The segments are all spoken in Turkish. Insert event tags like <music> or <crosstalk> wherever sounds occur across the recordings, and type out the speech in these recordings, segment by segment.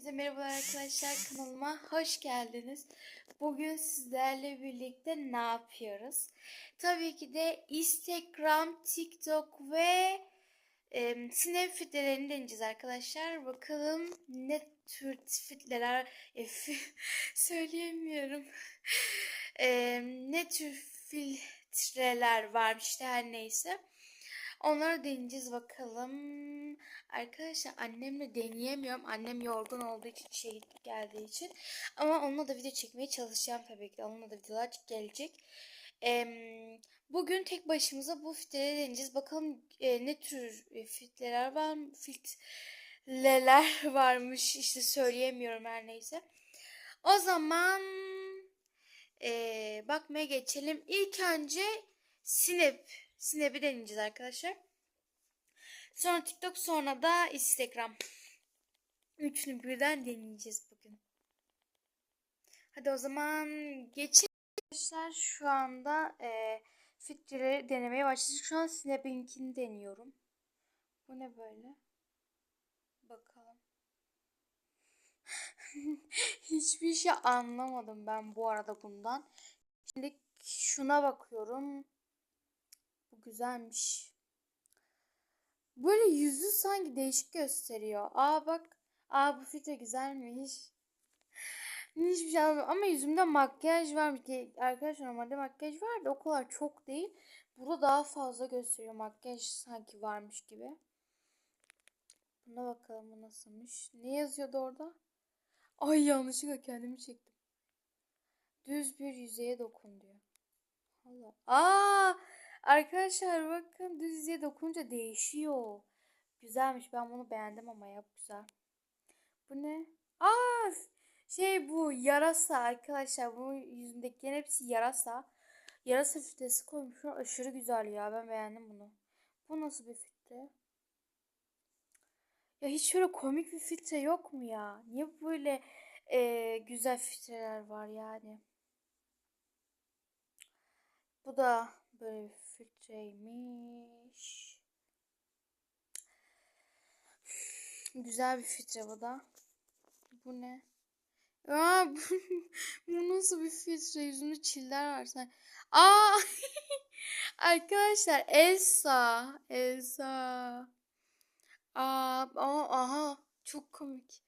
Herkese merhaba arkadaşlar kanalıma hoş geldiniz. Bugün sizlerle birlikte ne yapıyoruz? Tabii ki de Instagram, TikTok ve e, Snap fitlerini deneyeceğiz arkadaşlar. Bakalım ne tür fitleler e, <laughs> söyleyemiyorum. E, ne tür filtreler varmış işte her neyse. Onları deneyeceğiz bakalım. Arkadaşlar annemle deneyemiyorum. Annem yorgun olduğu için gidip geldiği için. Ama onunla da video çekmeye çalışacağım tabii ki. Onunla da videolar gelecek. Bugün tek başımıza bu filtreleri deneyeceğiz. Bakalım e, ne tür e, filtreler var mı? <laughs> Varmış. İşte söyleyemiyorum her neyse. O zaman e, bakmaya geçelim. İlk önce Snap. Snap'i deneyeceğiz arkadaşlar. Sonra TikTok sonra da Instagram. Üçünü birden deneyeceğiz bugün. Hadi o zaman geçelim. Arkadaşlar şu anda e, filtreleri denemeye başladık. Şu an Snap'inkini deniyorum. Bu ne böyle? Bakalım. <laughs> Hiçbir şey anlamadım ben bu arada bundan. Şimdi şuna bakıyorum. Güzelmiş. Böyle yüzü sanki değişik gösteriyor. Aa bak. Aa bu filtre güzelmiş. <laughs> Hiçbir şey anlamadım. Ama yüzümde makyaj var. Arkadaşlar normalde makyaj var da o kadar çok değil. Burada daha fazla gösteriyor. Makyaj sanki varmış gibi. Buna bakalım bu nasılmış. Ne yazıyordu orada? Ay yanlışlıkla kendimi çektim. Düz bir yüzeye dokun diyor. Allah. Aa! Arkadaşlar bakın düz yüzeye dokununca değişiyor. Güzelmiş. Ben bunu beğendim ama yap güzel. Bu ne? Aa! Şey bu yarasa arkadaşlar. Bu yüzündekilerin hepsi yarasa. Yarasa filtresi koymuşlar. Aşırı güzel ya. Ben beğendim bunu. Bu nasıl bir filtre? Ya hiç şöyle komik bir filtre yok mu ya? Niye böyle e, güzel filtreler var yani? Bu da böyle bir filtreymiş. Güzel bir filtre bu da. Bu ne? Aa, bu, <laughs> bu nasıl bir filtre? Yüzümde çiller var sen. Aa! <laughs> Arkadaşlar Elsa. Elsa. Aa, aha. Çok komik.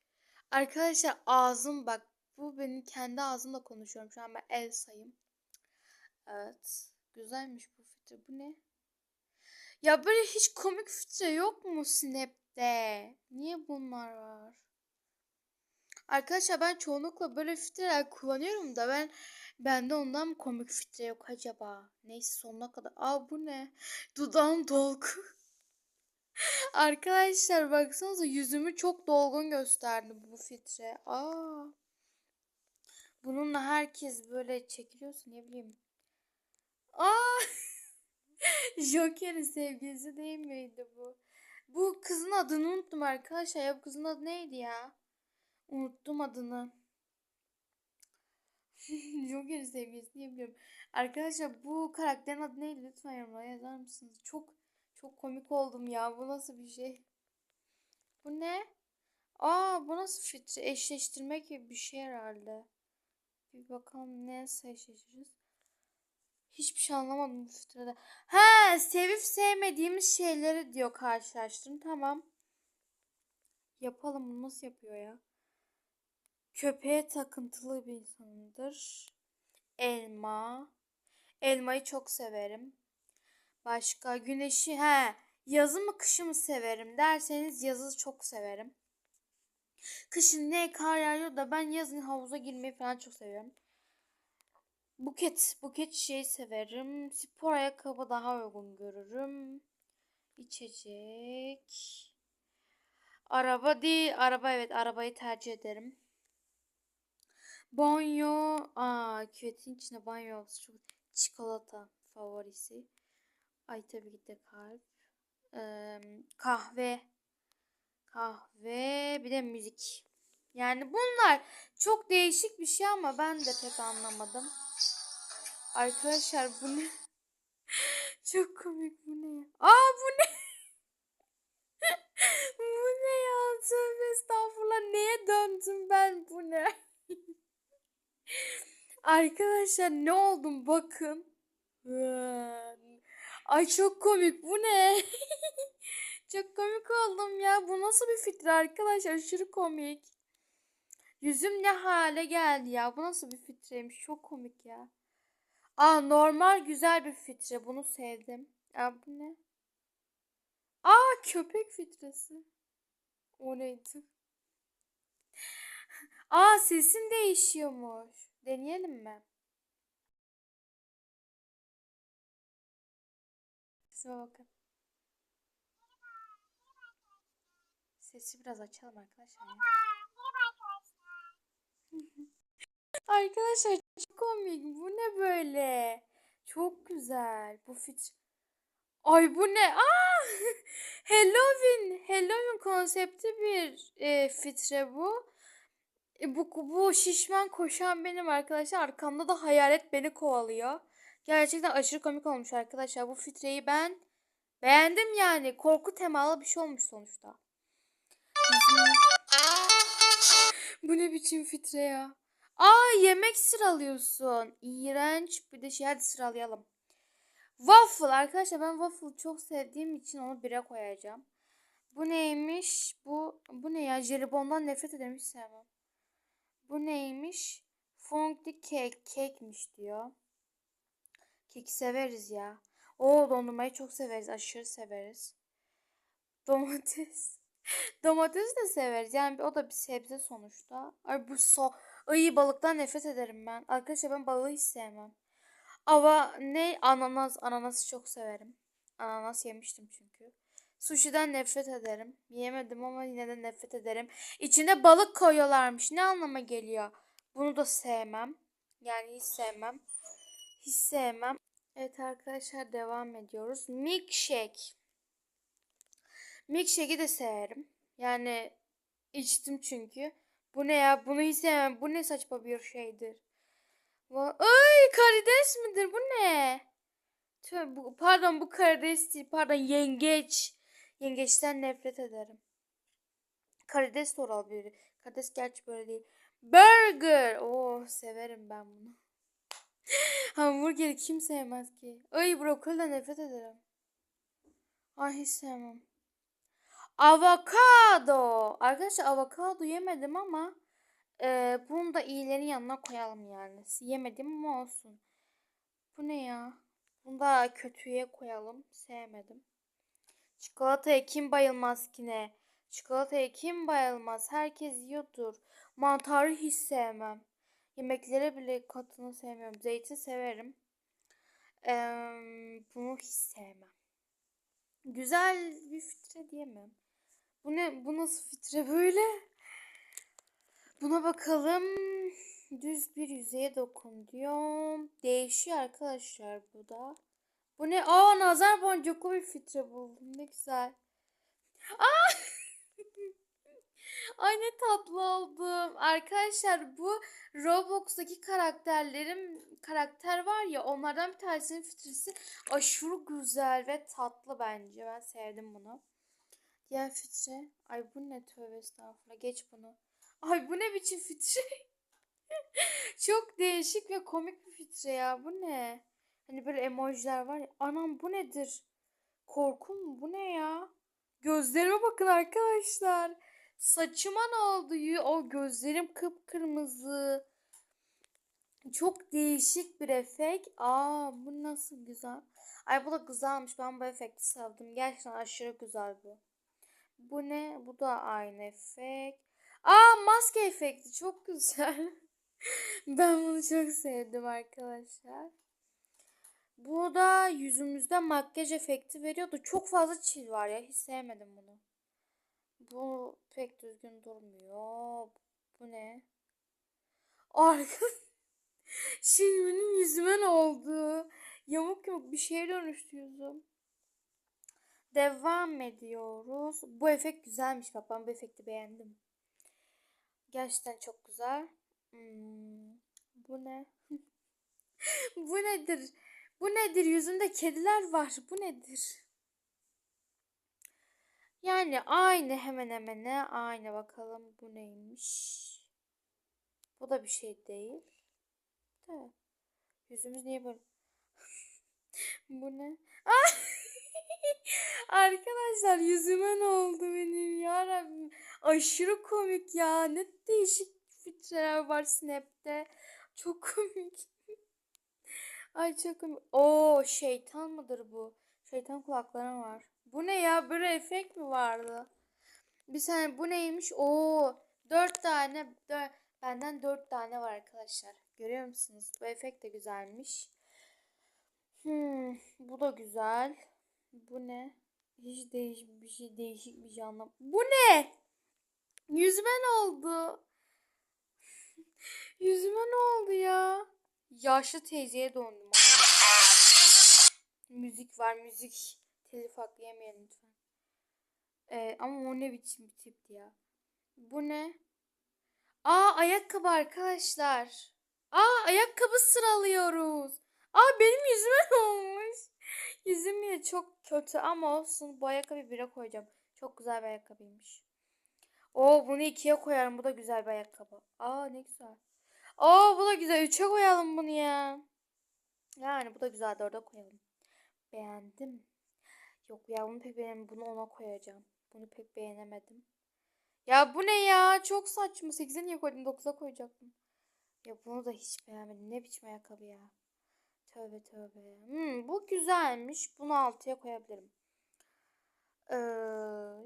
Arkadaşlar ağzım bak. Bu benim kendi ağzımla konuşuyorum. Şu an ben Elsa'yım. Evet. Güzelmiş bu filtre. Bu ne? Ya böyle hiç komik filtre yok mu Snap'te? Niye bunlar var? Arkadaşlar ben çoğunlukla böyle filtreler kullanıyorum da ben bende ondan mı komik filtre yok acaba? Neyse sonuna kadar. Aa bu ne? Dudağım dolgu. <laughs> Arkadaşlar baksanıza yüzümü çok dolgun gösterdi bu filtre. Aa. Bununla herkes böyle çekiliyorsa ne bileyim. Aa! <laughs> Joker'in sevgilisi değil miydi bu? Bu kızın adını unuttum arkadaşlar. Ya bu kızın adı neydi ya? Unuttum adını. <laughs> Joker'in sevgilisi diye biliyorum. Arkadaşlar bu karakterin adı neydi? Lütfen yorumlara yazar mısınız? Çok çok komik oldum ya. Bu nasıl bir şey? Bu ne? Aa bu nasıl filtre? Eşleştirme gibi bir şey herhalde. Bir bakalım ne eşleştireceğiz. Hiçbir şey anlamadım bu filtrede. Ha, sevip sevmediğimiz şeyleri diyor karşılaştırın. Tamam. Yapalım. Bunu nasıl yapıyor ya? Köpeğe takıntılı bir insanımdır. Elma. Elmayı çok severim. Başka güneşi he yazı mı kışı mı severim derseniz yazı çok severim. Kışın ne kar yağıyor da ben yazın havuza girmeyi falan çok seviyorum. Buket, buket şey severim. Spor ayakkabı daha uygun görürüm. İçecek. Araba değil. Araba evet arabayı tercih ederim. Banyo. Aa küvetin içine banyo olsun. Çok çikolata favorisi. Ay tabii ki de kalp. Ee, kahve. Kahve. Bir de müzik. Yani bunlar çok değişik bir şey ama ben de pek anlamadım. Arkadaşlar bu ne? <laughs> Çok komik bu ne ya? Aa bu ne? <laughs> bu ne ya? Tövbe estağfurullah. Neye döndüm ben bu ne? <laughs> Arkadaşlar ne oldum bakın. Ee, ay çok komik bu ne? çok komik oldum ya. Bu nasıl bir fikir arkadaşlar? Aşırı komik. Yüzüm ne hale geldi ya. Bu nasıl bir fitreymiş? Çok komik ya. Aa normal güzel bir filtre. Bunu sevdim. Ya bu ne? Aa köpek filtresi. O neydi? <laughs> Aa sesim değişiyormuş. Deneyelim mi? Sesime bakın. Sesi biraz açalım arkadaşlar. ya. Arkadaşlar <laughs> komik. Bu ne böyle? Çok güzel. Bu fit. Ay bu ne? Aa! <laughs> Halloween. Halloween konsepti bir e, fitre bu. E, bu bu şişman koşan benim arkadaşlar. Arkamda da hayalet beni kovalıyor. Gerçekten aşırı komik olmuş arkadaşlar. Bu fitreyi ben beğendim yani. Korku temalı bir şey olmuş sonuçta. Bu ne biçim fitre ya? Aa yemek sıralıyorsun. İğrenç. Bir de şey hadi sıralayalım. Waffle arkadaşlar ben waffle çok sevdiğim için onu bire koyacağım. Bu neymiş? Bu bu ne ya? Jelibondan nefret ederim hiç sevmem. Bu neymiş? Funky cake, cake'miş diyor. Keki severiz ya. O dondurmayı çok severiz. Aşırı severiz. Domates. <laughs> Domates de severiz. Yani o da bir sebze sonuçta. Ay bu so iyi balıktan nefret ederim ben. Arkadaşlar ben balığı hiç sevmem. Ama ne ananas ananası çok severim. Ananas yemiştim çünkü. Sushi'den nefret ederim. Yemedim ama yine de nefret ederim. İçine balık koyuyorlarmış. Ne anlama geliyor? Bunu da sevmem. Yani hiç sevmem. Hiç sevmem. Evet arkadaşlar devam ediyoruz. Milkshake. Milkshake'i de severim. Yani içtim çünkü. Bu ne ya? Bunu hiç sevmem. Bu ne saçma bir şeydir. Ay karides midir? Bu ne? Bu, pardon bu karides değil. Pardon yengeç. Yengeçten nefret ederim. Karides de olabilir. Karides gerçi böyle değil. Burger. Oo severim ben bunu. <laughs> Hamburgeri kim sevmez ki? Ay brokoliden nefret ederim. Ay hiç sevmem. Avokado. Arkadaşlar avokado yemedim ama e, bunu da iyilerin yanına koyalım yani. Yemedim ama olsun. Bu ne ya? Bunu da kötüye koyalım. Sevmedim. Çikolataya kim bayılmaz ki ne? Çikolataya kim bayılmaz? Herkes yiyordur. Mantarı hiç sevmem. Yemeklere bile katını sevmiyorum. Zeytin severim. Ee, bunu hiç sevmem. Güzel bir fitre diyemem. Bu ne? Bu nasıl fitre böyle? Buna bakalım. Düz bir yüzeye dokun diyor. Değişiyor arkadaşlar bu da. Bu ne? Aa nazar boncuklu bir fitre buldum. Ne güzel. Aa! <laughs> Ay ne tatlı oldum. Arkadaşlar bu Roblox'taki karakterlerim karakter var ya onlardan bir tanesinin fitresi aşırı güzel ve tatlı bence. Ben sevdim bunu. Diğer fitre. Ay bu ne tövbe estağfurullah. Geç bunu. Ay bu ne biçim fitre? <laughs> Çok değişik ve komik bir fitre ya. Bu ne? Hani böyle emojiler var ya. Anam bu nedir? Korku mu? Bu ne ya? Gözlerime bakın arkadaşlar. Saçıma ne oldu? O gözlerim kıpkırmızı. Çok değişik bir efekt. Aa bu nasıl güzel. Ay bu da güzelmiş. Ben bu efekti sevdim. Gerçekten aşırı güzel bu. Bu ne? Bu da aynı efekt. Aa maske efekti. Çok güzel. <laughs> ben bunu çok sevdim arkadaşlar. Bu da yüzümüzde makyaj efekti veriyordu. Çok fazla çil var ya. Hiç sevmedim bunu. Bu pek düzgün durmuyor. Bu ne? Arka... <laughs> Şimdi benim yüzüme ne oldu? Yamuk yamuk bir şeye dönüştü yüzüm. Devam ediyoruz. Bu efekt güzelmiş bak bu efekti beğendim. Gerçekten çok güzel. Hmm, bu ne? <laughs> bu nedir? Bu nedir? Yüzünde kediler var. Bu nedir? Yani aynı hemen hemen ne? Aynı bakalım bu neymiş? Bu da bir şey değil. de. Yüzümüz niye böyle? <laughs> Bu ne? Ah! Arkadaşlar yüzüme ne oldu benim ya Rabbim. Aşırı komik ya. Ne değişik filtreler var Snap'te. Çok komik. Ay çok komik. Oo şeytan mıdır bu? Şeytan kulakları var. Bu ne ya? Böyle efekt mi vardı? Bir saniye bu neymiş? Oo dört tane. Dör, benden dört tane var arkadaşlar. Görüyor musunuz? Bu efekt de güzelmiş. Hmm, bu da güzel. Bu ne? Hiç değişik bir şey değişik bir şey anlam. Bu ne? Yüzüme ne oldu? <laughs> Yüzüme ne oldu ya? Yaşlı teyzeye döndüm. müzik var müzik. Telif hakkı yemeyelim lütfen. Ee, ama o ne biçim bir tipti ya. Bu ne? Aa ayakkabı arkadaşlar. Aa ayakkabı sıralıyoruz. Aa benim yüzüme ne olmuş? Yüzüm yine çok kötü ama olsun. Bu ayakkabıyı bire koyacağım. Çok güzel bir ayakkabıymış. Oo bunu ikiye koyarım. Bu da güzel bir ayakkabı. Aa ne güzel. Oo bu da güzel. Üçe koyalım bunu ya. Yani bu da güzel. Dörde koyalım. Beğendim. Yok ya bunu pek beğenmedim. Bunu ona koyacağım. Bunu pek beğenemedim. Ya bu ne ya? Çok saçma. 8'e niye koydum? 9'a koyacaktım. Ya bunu da hiç beğenmedim. Ne biçim ayakkabı ya. Tövbe tövbe. Hmm, bu güzelmiş. Bunu 6'ya koyabilirim. Ee,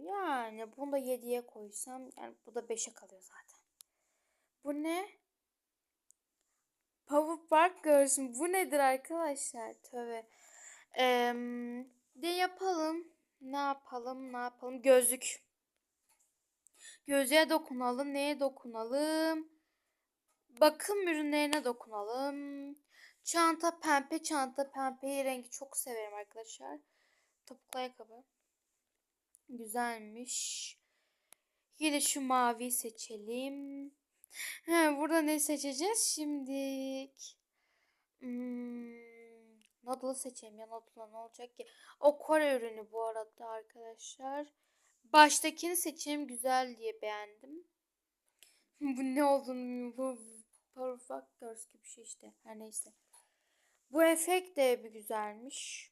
yani bunu da 7'ye koysam yani bu da 5'e kalıyor zaten. Bu ne? Powerpuff Girls. Bu nedir arkadaşlar? Tövbe. Ee, de yapalım. Ne yapalım? Ne yapalım? Gözlük. Gözlüğe dokunalım. Neye dokunalım? Bakım ürünlerine dokunalım. Çanta pembe. Çanta pembe rengi çok severim arkadaşlar. Topuklu ayakkabı. Güzelmiş. Yine şu mavi seçelim. He, burada ne seçeceğiz şimdi? Hmm, Noodle seçelim ya Noodle'a ne olacak ki? O Kore ürünü bu arada arkadaşlar. Baştakini seçeyim güzel diye beğendim. <laughs> bu ne olduğunu. Bu Powerpuff Girls gibi bir şey işte. Her neyse. Bu efekt de bir güzelmiş.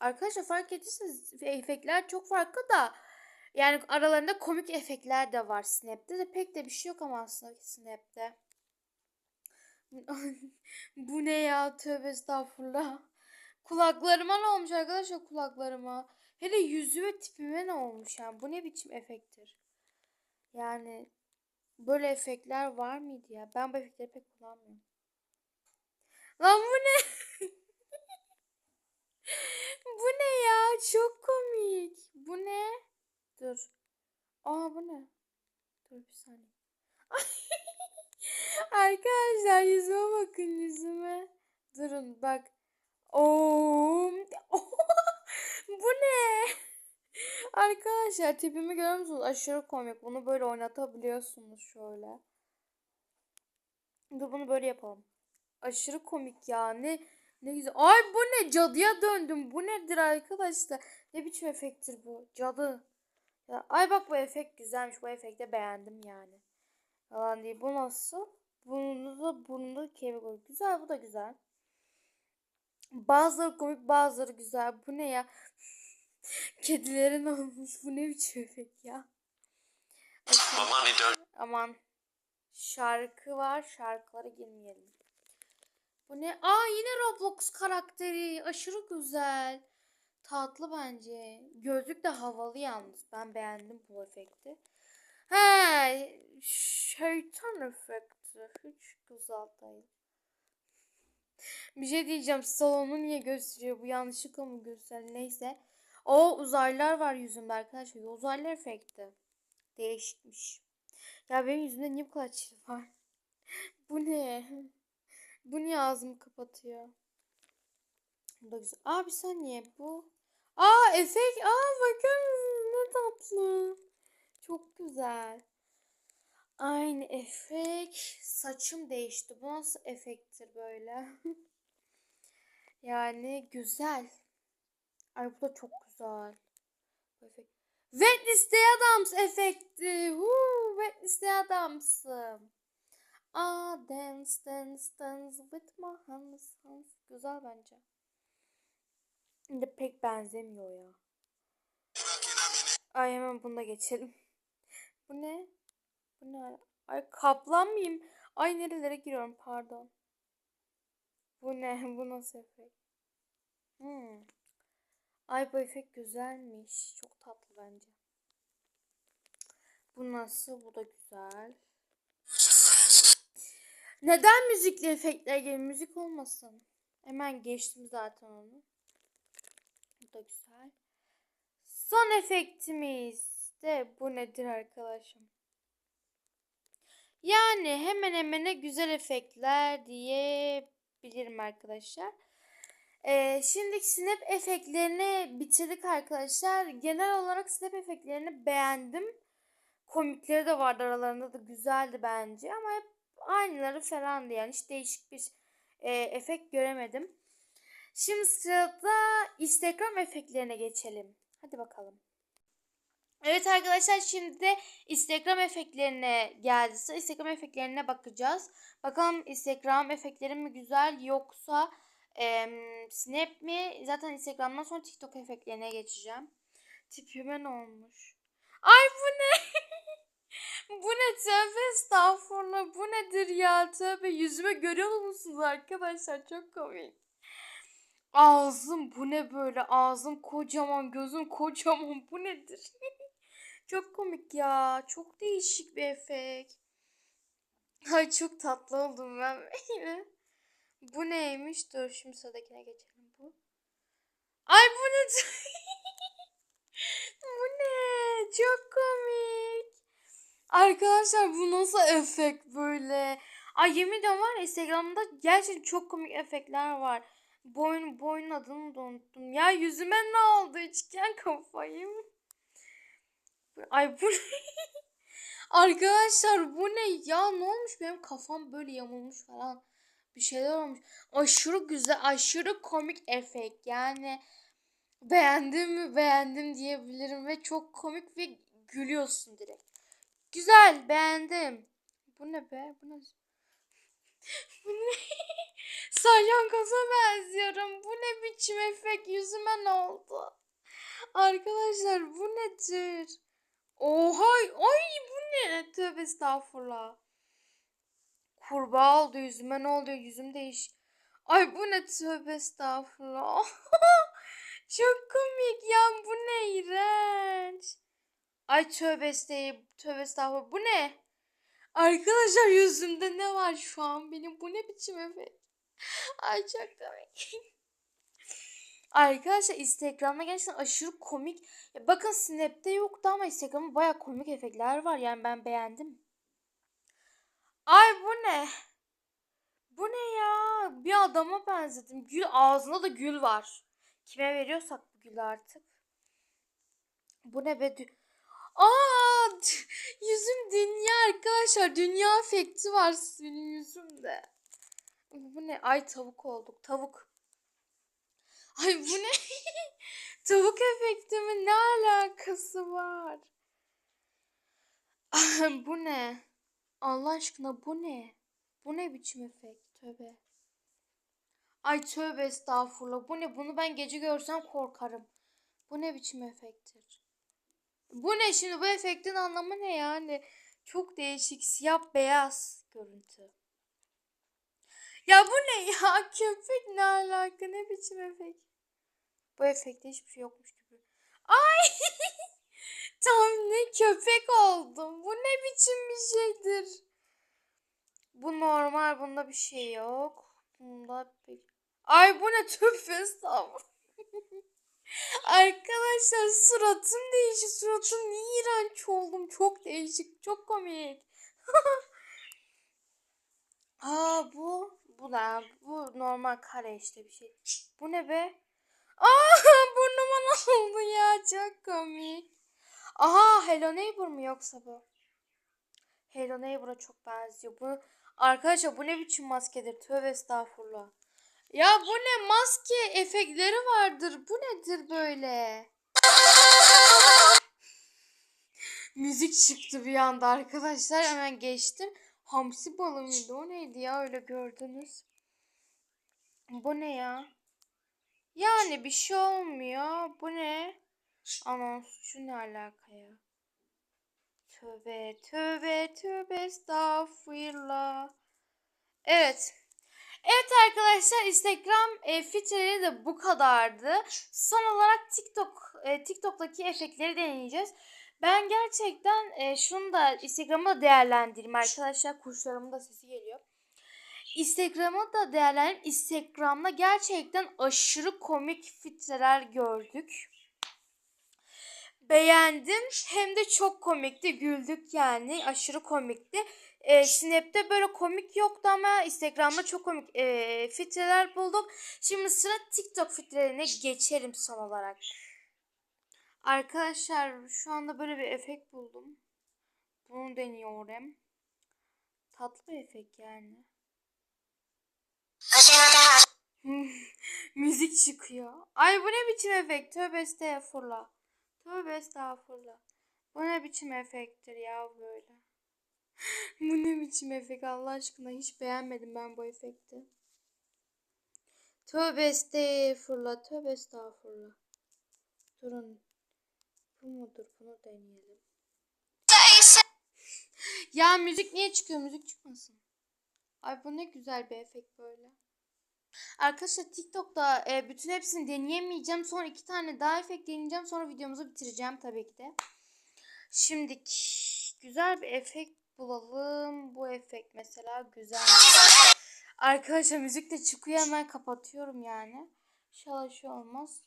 Arkadaşlar fark ettiyseniz efektler çok farklı da yani aralarında komik efektler de var Snap'te de pek de bir şey yok ama aslında Snap'te. <laughs> Bu ne ya tövbe estağfurullah. Kulaklarıma ne olmuş arkadaşlar kulaklarıma. Hele yüzüme tipime ne olmuş yani bu ne biçim efekttir. Yani böyle efektler var mıydı ya? Ben bu efektleri pek kullanmıyorum. Lan bu ne? bu ne ya? Çok komik. Bu ne? Dur. Aa bu ne? Dur bir saniye. <laughs> Arkadaşlar yüzüme bakın yüzüme. Durun bak. Oo. <laughs> bu ne? Arkadaşlar tipimi görüyor musunuz? Aşırı komik. Bunu böyle oynatabiliyorsunuz şöyle. Dur bunu böyle yapalım. Aşırı komik ya. Ne ne güzel. Ay bu ne? Cadıya döndüm. Bu nedir arkadaşlar? Ne biçim efekttir bu? Cadı. Ya, ay bak bu efekt güzelmiş. Bu efekte beğendim yani. Yalan değil. Bu nasıl? Bunu da burnunda kemik olur. Güzel bu da güzel. Bazıları komik bazıları güzel. Bu ne ya? <laughs> Kedilerin olmuş. Bu ne biçim efekt ya? Aman. Aman. Şarkı var. Şarkılara girmeyelim. Bu ne? Aa yine Roblox karakteri. Aşırı güzel. Tatlı bence. Gözlük de havalı yalnız. Ben beğendim bu efekti. He, şeytan efekti. Hiç güzel değil. Bir şey diyeceğim. Salonu niye gösteriyor? Bu yanlışlıkla mı gösteriyor? Neyse. O uzaylılar var yüzümde arkadaşlar. Uzaylı efekti. Değişikmiş. Ya benim yüzümde niye bu kadar çil var? <laughs> bu ne? Bu niye ağzımı kapatıyor? Bu da güzel. Aa bir saniye bu. Aa efekt. Aa bakar mısınız ne tatlı. Çok güzel. Aynı efekt. Saçım değişti. Bu nasıl efekttir böyle? <laughs> yani güzel. Ay bu da çok güzel. Efekt. Wednesday Adams efekti. Woo, Wednesday Adams'ım. Aa dance dance dance with my hands. hands. Güzel bence. De pek benzemiyor ya. Ay hemen bunda geçelim. <laughs> Bu ne? Bu ne? Ay kaplan mıyım? Ay nerelere giriyorum pardon. Bu ne? <laughs> Bu nasıl efekt? Hmm. Ay bu efekt güzelmiş. Çok tatlı bence. Bu nasıl? Bu da güzel. Neden müzikli efektler geliyor? Müzik olmasın. Hemen geçtim zaten onu. Bu da güzel. Son efektimiz de bu nedir arkadaşım? Yani hemen hemen güzel efektler diyebilirim arkadaşlar. Ee, şimdi snap efektlerini bitirdik arkadaşlar. Genel olarak snap efektlerini beğendim. Komikleri de vardı aralarında da güzeldi bence ama hep aynıları falandı yani hiç değişik bir e, efekt göremedim. Şimdi sırada Instagram efektlerine geçelim. Hadi bakalım. Evet arkadaşlar şimdi de Instagram efektlerine geldi. Instagram efektlerine bakacağız. Bakalım Instagram efektleri mi güzel yoksa e, Snap mi? Zaten Instagram'dan sonra TikTok efektlerine geçeceğim. Tipime ne olmuş? Ay bu ne? Bu ne tövbe estağfurullah. Bu nedir ya tövbe. Yüzüme görüyor musunuz arkadaşlar? Çok komik. Ağzım bu ne böyle? Ağzım kocaman, gözüm kocaman. Bu nedir? <laughs> çok komik ya. Çok değişik bir efekt. Ay çok tatlı oldum ben. <laughs> bu neymiş? Dur şimdi sıradakine geçelim. Bu. Ay bu ne? bu ne? Çok komik. Arkadaşlar bu nasıl efekt böyle? Ay yemin ediyorum var Instagram'da gerçekten çok komik efektler var. Boyun, boyun adını da unuttum. Ya yüzüme ne oldu? İçken kafayım. Ay bu <laughs> Arkadaşlar bu ne ya? Ne olmuş? Benim kafam böyle yamulmuş falan. Bir şeyler olmuş. Aşırı güzel, aşırı komik efekt. Yani beğendim mi beğendim diyebilirim ve çok komik ve gülüyorsun direkt. Güzel, beğendim. Bu ne be? Bu ne? <laughs> bu ne? Salyangoza benziyorum. Bu ne biçim efekt? Yüzüme ne oldu? Arkadaşlar bu nedir? Oha! Ay bu ne? Tövbe estağfurullah. Kurbağa oldu yüzüme ne oluyor? Yüzüm değiş. Ay bu ne? Tövbe estağfurullah. <laughs> Çok komik ya. Bu ne iğrenç. Ay tövbe estağfurullah. Tövbe estağfurullah. Bu ne? Arkadaşlar yüzümde ne var şu an benim? Bu ne biçim efekt? Ay çok komik. Arkadaşlar Instagram'da gerçekten aşırı komik. Ya bakın Snap'te yoktu ama Instagram'da baya komik efektler var. Yani ben beğendim. Ay bu ne? Bu ne ya? Bir adama benzedim. Gül ağzında da gül var. Kime veriyorsak bu gülü artık. Bu ne be? Aa, yüzüm dünya arkadaşlar. Dünya efekti var benim yüzümde. Bu ne? Ay tavuk olduk. Tavuk. Ay bu ne? <laughs> Tavuk efekti mi? Ne alakası var? bu ne? Allah aşkına bu ne? Bu ne biçim efekt? Tövbe. Ay tövbe estağfurullah. Bu ne? Bunu ben gece görsem korkarım. Bu ne biçim efekttir? Bu ne şimdi? Bu efektin anlamı ne yani? Çok değişik. Siyah beyaz görüntü. Ya bu ne ya? <laughs> Köpek ne alaka? Ne biçim efekt? Bu efekte hiçbir şey yokmuş gibi. Ay! <laughs> Tam ne köpek oldum. Bu ne biçim bir şeydir? Bu normal. Bunda bir şey yok. Bunda bir... Ay bu ne tüp estağfurullah. Arkadaşlar suratım değişik. Suratım niye iğrenç oldum. Çok değişik. Çok komik. <laughs> Aa bu. Bu da. Bu normal kare işte bir şey. Bu ne be? <laughs> Aa burnuma ne oldu ya? Çok komik. Aha Hello Neighbor mu yoksa bu? Hello Neighbor'a çok benziyor. Bu arkadaşlar bu ne biçim maskedir? Tövbe estağfurullah. Ya bu ne maske efektleri vardır. Bu nedir böyle? Müzik çıktı bir anda arkadaşlar. Hemen geçtim. Hamsi balığı mıydı? O neydi ya öyle gördünüz? Bu ne ya? Yani bir şey olmuyor. Bu ne? Aman şu ne alaka ya? Tövbe tövbe tövbe estağfurullah. Evet. Evet arkadaşlar Instagram e, filtreleri de bu kadardı. Son olarak TikTok e, TikTok'taki efektleri deneyeceğiz. Ben gerçekten e, şunu da Instagram'ı da değerlendireyim arkadaşlar. Kuşlarımın da sesi geliyor. Instagram'ı da değerlendireyim. Instagram'da gerçekten aşırı komik filtreler gördük. Beğendim. Hem de çok komikti. Güldük yani. Aşırı komikti. E, Snap'te böyle komik yoktu ama Instagram'da çok komik e, filtreler bulduk. Şimdi sıra TikTok filtrelerine geçelim son olarak. Arkadaşlar şu anda böyle bir efekt buldum. Bunu deniyorum. Tatlı bir efekt yani. <laughs> Müzik çıkıyor. Ay bu ne biçim efekt? Tövbe estağfurullah. Tövbe estağfurullah. Bu ne biçim efekttir ya böyle. <laughs> bu ne biçim efekt Allah aşkına hiç beğenmedim ben bu efekti. Tövbe estağfurullah. Tövbe estağfurullah. Durun. Bu mudur? Bunu deneyelim. <laughs> Ya müzik niye çıkıyor? Müzik çıkmasın. Ay bu ne güzel bir efekt böyle. Arkadaşlar TikTok'ta e, bütün hepsini deneyemeyeceğim. Sonra iki tane daha efekt deneyeceğim. Sonra videomuzu bitireceğim tabii ki de. Şimdi güzel bir efekt bulalım. Bu efekt mesela güzel. Arkadaşlar müzik de çıkıyor hemen kapatıyorum yani. İnşallah şey olmaz.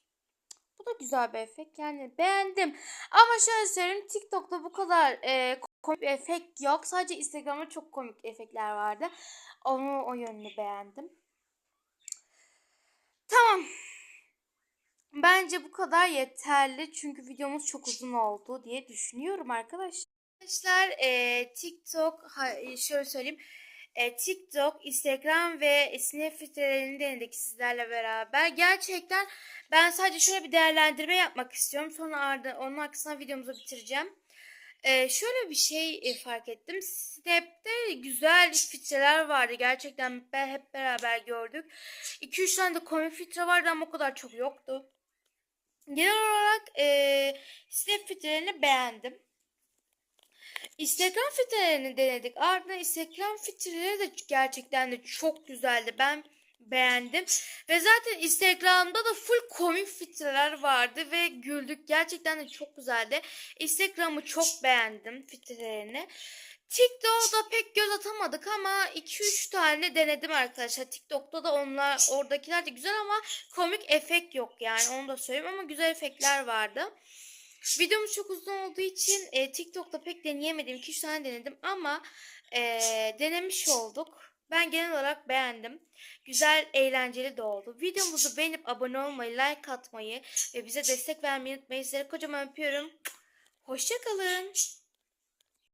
Bu da güzel bir efekt. Yani beğendim. Ama şöyle söyleyeyim TikTok'ta bu kadar e, komik bir efekt yok. Sadece Instagram'da çok komik efektler vardı. Onu o yönünü beğendim. Tamam. Bence bu kadar yeterli. Çünkü videomuz çok uzun oldu diye düşünüyorum arkadaşlar. Arkadaşlar e, TikTok şöyle söyleyeyim. E, TikTok, Instagram ve Snap filtrelerini denedik sizlerle beraber. Gerçekten ben sadece şöyle bir değerlendirme yapmak istiyorum. Sonra ardı, onun arkasına videomuzu bitireceğim. E, şöyle bir şey e, fark ettim. Snap'te güzel filtreler vardı. Gerçekten ben hep beraber gördük. 2-3 tane de komik filtre vardı ama o kadar çok yoktu. Genel olarak e, Snap filtrelerini beğendim. Instagram filtrelerini denedik. Ardından Instagram filtreleri de gerçekten de çok güzeldi. Ben beğendim. Ve zaten Instagram'da da full komik filtreler vardı ve güldük. Gerçekten de çok güzeldi. Instagram'ı çok beğendim filtrelerini. TikTok'ta pek göz atamadık ama 2-3 tane denedim arkadaşlar. TikTok'ta da onlar oradakiler de güzel ama komik efekt yok yani onu da söyleyeyim ama güzel efektler vardı. Videomuz çok uzun olduğu için e, TikTok'ta pek deneyemedim. 2-3 tane denedim ama e, denemiş olduk. Ben genel olarak beğendim. Güzel, eğlenceli de oldu. Videomuzu beğenip abone olmayı, like atmayı ve bize destek vermeyi unutmayın. Sizleri kocaman öpüyorum. Hoşçakalın.